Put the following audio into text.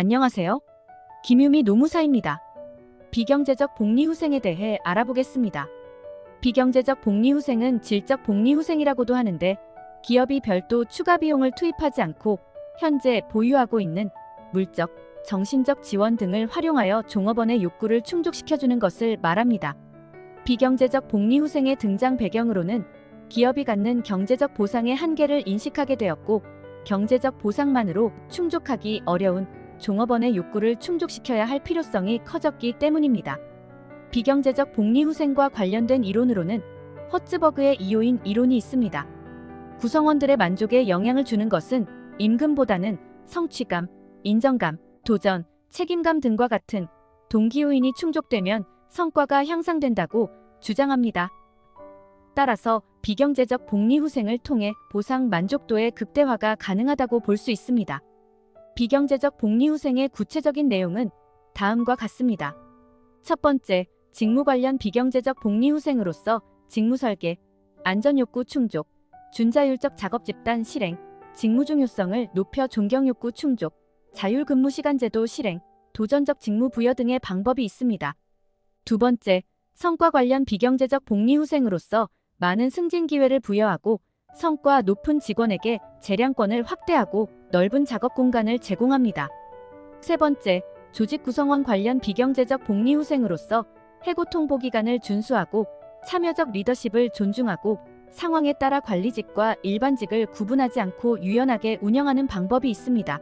안녕하세요. 김유미 노무사입니다. 비경제적 복리후생에 대해 알아보겠습니다. 비경제적 복리후생은 질적 복리후생이라고도 하는데 기업이 별도 추가 비용을 투입하지 않고 현재 보유하고 있는 물적, 정신적 지원 등을 활용하여 종업원의 욕구를 충족시켜주는 것을 말합니다. 비경제적 복리후생의 등장 배경으로는 기업이 갖는 경제적 보상의 한계를 인식하게 되었고 경제적 보상만으로 충족하기 어려운 종업원의 욕구를 충족시켜야 할 필요성이 커졌기 때문입니다. 비경제적 복리 후생과 관련된 이론으로는 허츠버그의 이요인 이론이 있습니다. 구성원들의 만족에 영향을 주는 것은 임금보다는 성취감, 인정감, 도전, 책임감 등과 같은 동기 요인이 충족되면 성과가 향상된다고 주장합니다. 따라서 비경제적 복리 후생을 통해 보상 만족도의 극대화가 가능하다고 볼 수 있습니다. 비경제적 복리후생의 구체적인 내용은 다음과 같습니다. 첫 번째, 직무 관련 비경제적 복리후생으로서 직무 설계, 안전욕구 충족, 준자율적 작업 집단 실행, 직무 중요성을 높여 존경욕구 충족, 자율근무 시간제도 실행, 도전적 직무 부여 등의 방법이 있습니다. 두 번째, 성과 관련 비경제적 복리후생으로서 많은 승진 기회를 부여하고 성과 높은 직원에게 재량권을 확대하고 넓은 작업 공간을 제공합니다. 세 번째, 조직 구성원 관련 비경제적 복리 후생으로서 해고 통보 기간을 준수하고 참여적 리더십을 존중하고 상황에 따라 관리직과 일반직을 구분하지 않고 유연하게 운영하는 방법이 있습니다.